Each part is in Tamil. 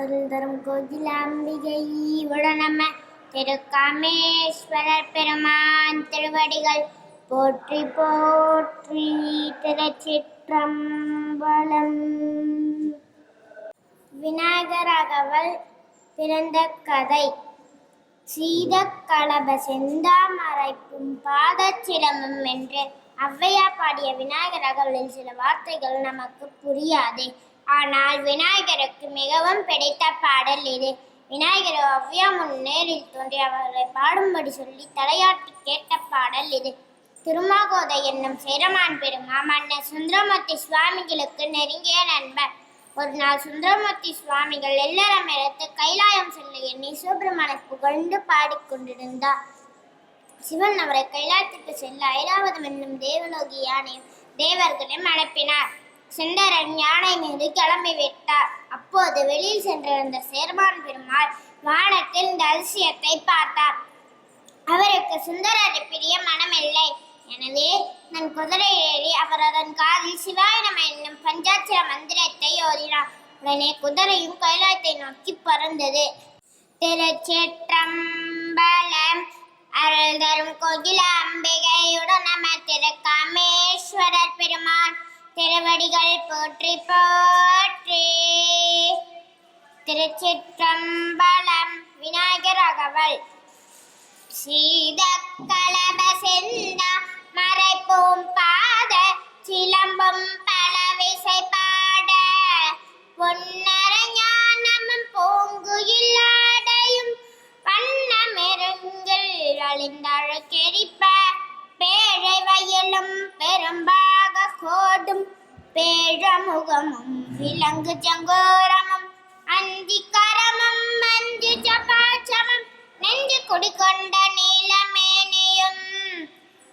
அருள் தரும் கோகிலாம்பிகை உடனம திருக்காமேஸ்வரர் பெருமான் திருவடிகள் போற்றி போற்றி திருச்சிற்றம்பலம். விநாயகராகவல் பிறந்த கதை. சீதக்கலப செந்தாமரைப்பும் பாதச்சிலம்பம் என்று ஔவையா பாடிய விநாயகர் அகவலில் சில வார்த்தைகள் நமக்கு புரியாதே. ஆனால் விநாயகருக்கு மிகவும் பிடித்த பாடல் இது. விநாயகர் ஒவ்வியா முன் நேரில் தோன்றி அவர்களை பாடும்படி சொல்லி தலையாட்டி கேட்ட பாடல் இது. திருமாகோதை என்னும் சேரமான் பெருமா மன்னர் சுந்தரமூர்த்தி சுவாமிகளுக்கு நெருங்கிய நண்பர். ஒரு நாள் சுந்தரமூர்த்தி சுவாமிகள் எல்லாரும் எடுத்து கைலாயம் செல்ல எண்ணி சிவபெருமானை புகழ்ந்து பாடிக்கொண்டிருந்தார் சிவன் அவரை கைலாயத்திற்கு செல்ல ஐராவதம் என்னும் தேவலோகி யானையும் தேவர்களையும் அனுப்பினார். சுந்தரன் யானை மீது கிளம்பி விட்டார். அப்போது வெளியில் சென்றிருந்த சேர்மான் பெருமாள் வானத்தில் இந்த அதிசயத்தை பார்த்தார். அவருக்கு சுந்தரரை பிரிய மனமில்லை. எனவே தன் குதிரை ஏறி அவர் அதன் காதில் சிவாய என்னும் பஞ்சாட்சிர மந்திரத்தை ஓதினார் உடனே குதிரையும் கைலாயத்தை நோக்கி பறந்தது. திருச்சிற்றம்பலம் அருள் தரும் கோகில அம்பிகையுடன் திரு காமேஸ்வரர் பெருமான். திருவடிகள் போற்றி போற்றி. திருச்சிற்றம்பலம் விநாயகர் அகவல் சீத கலப செந்த மறைப்போம் பாத சிலம்பும் பல விசை பாட பொன்னர ஞானமும் பூங்குயில் இல்லாடையும் வண்ணமெருங்கில் அழிந்தழக்கெரிப்ப பேழை வயலும் பெரும்பாக கோடும் பேழமுகமும் விலங்கு ஜங்கோரமும் அஞ்சி கரமும் மஞ்சு சபாச்சமும் நெஞ்சு குடிக்கொண்ட நீலமேனியும்.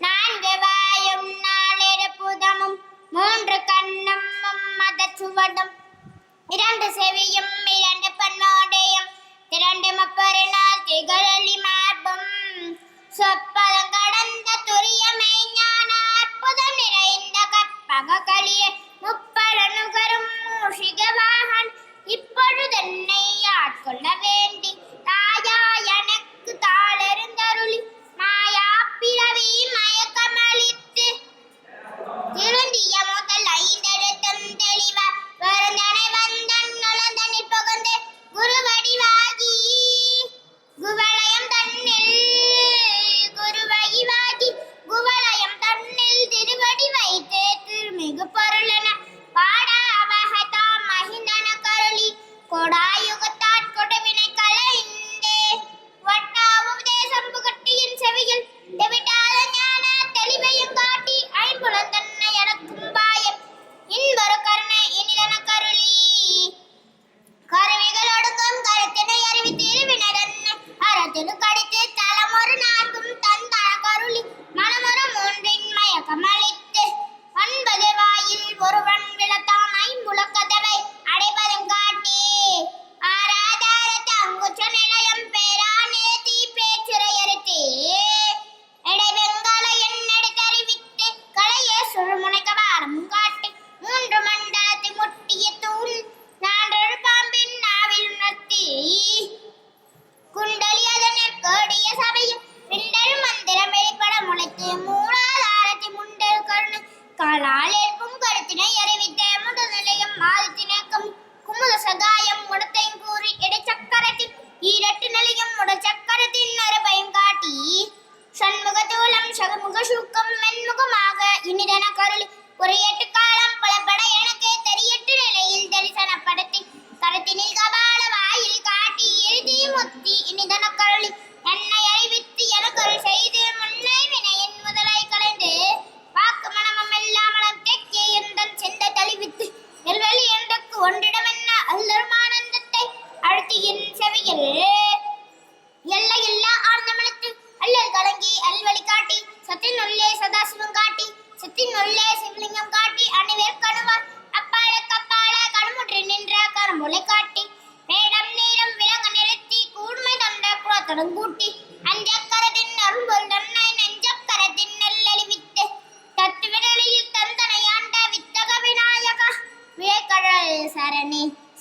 நான்கு வாயும் நாலிரு புதமும் மூன்று கண்ணும் மத சுவடும். இரண்டு செவியும் இரண்டு பன்னோடையும் இரண்டு முப்பரினால் திகழலி மார்பும். சொப்பதம் 三个概率。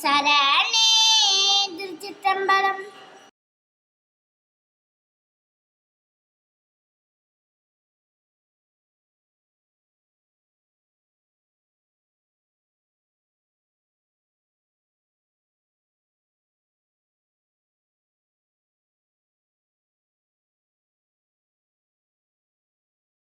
சரண